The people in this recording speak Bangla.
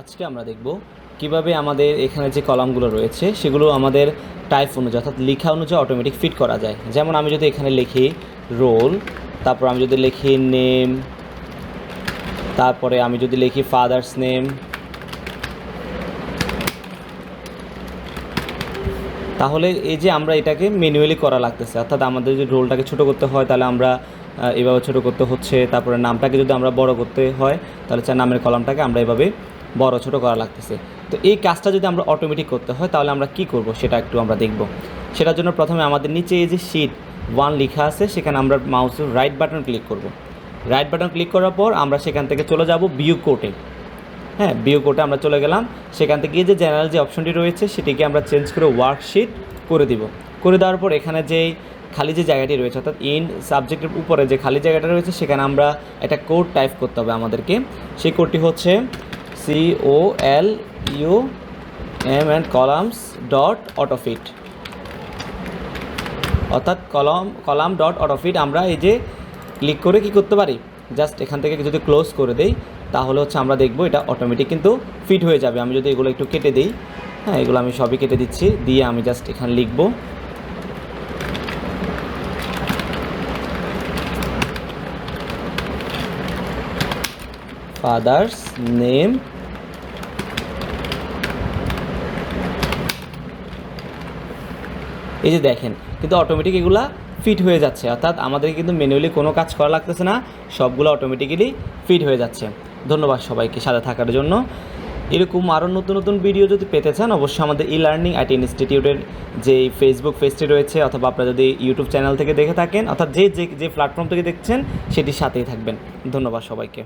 আজকে আমরা দেখব কীভাবে আমাদের এখানে যে কলামগুলো রয়েছে, সেগুলো আমাদের টাইপ অনুযায়ী অর্থাৎ লেখা অনুযায়ী অটোমেটিক ফিট করা যায়। যেমন আমি যদি এখানে লিখি রোল তারপর আমি যদি লিখি নেম তারপরে আমি যদি লিখি ফাদার্স নেম তাহলে এই যে আমরা এটাকে ম্যানুয়ালি করা লাগতেছে, অর্থাৎ আমাদের যদি রোলটাকে ছোট করতে হয়, তাহলে আমরা এভাবে ছোট করতে হচ্ছে, তারপরে নামটাকে যদি আমরা বড় করতে হয়, তাহলে হচ্ছে নামের কলামটাকে আমরা এভাবে বড় ছোট করা লাগতেছে। তো এই কাজটা যদি আমরা অটোমেটিক করতে হয়, তাহলে আমরা কি করব সেটা একটু আমরা দেখব। সেটার জন্য প্রথমে আমাদের নিচে এই যে শিট ওয়ান লেখা আছে, সেখানে আমরা মাউসের রাইট বাটন ক্লিক করব। রাইট বাটন ক্লিক করার পর আমরা সেখান থেকে চলে যাব বিউ কোটে হ্যাঁ বিউ কোটে আমরা চলে গেলাম। সেখান থেকে যে জেনারেল যে অপশনটি রয়েছে, সেটিকে আমরা চেঞ্জ করে ওয়ার্কশিট করে দিব। করে দেওয়ার পর এখানে যেই খালি যে জায়গাটি রয়েছে, অর্থাৎ ইন সাবজেক্টের উপরে যে খালি জায়গাটা রয়েছে, সেখানে আমরা একটা কোড টাইপ করতে হবে আমাদেরকে। সেই কোডটি হচ্ছে C O L U M and columns dot autofit অর্থাৎ কলম কলাম ডট অটোফিট আমরা এই যে ক্লিক করে কি করতে পারি? জাস্ট এখান থেকে যদি ক্লোজ করে দেই, তাহলে হচ্ছে আমরা দেখব এটা অটোমেটিক কিন্তু ফিট হয়ে যাবে। আমি যদি এগুলো একটু কেটে দিই হ্যাঁ এগুলো আমি সবই কেটে দিচ্ছি। দিয়ে আমি জাস্ট এখানে লিখব ফাদার্স নেম এই যে দেখেন, কিন্তু অটোমেটিক এগুলা ফিট হয়ে যাচ্ছে। অর্থাৎ আমাদের কিন্তু ম্যানুয়ালি কোনো কাজ করা লাগতেছে না, সবগুলো অটোমেটিক্যালি ফিট হয়ে যাচ্ছে। ধন্যবাদ সবাইকে সাথে থাকার জন্য। এরকম আরও নতুন নতুন ভিডিও যদি পেতে চান, অবশ্যই আমাদের ই লার্নিং আইটি ইনস্টিটিউটের যে ফেসবুক পেজটি রয়েছে, অথবা আপনারা যদি ইউটিউব চ্যানেল থেকে দেখে থাকেন, অর্থাৎ যে যে যে প্ল্যাটফর্ম থেকে দেখছেন, সেটির সাথেই থাকবেন। ধন্যবাদ সবাইকে।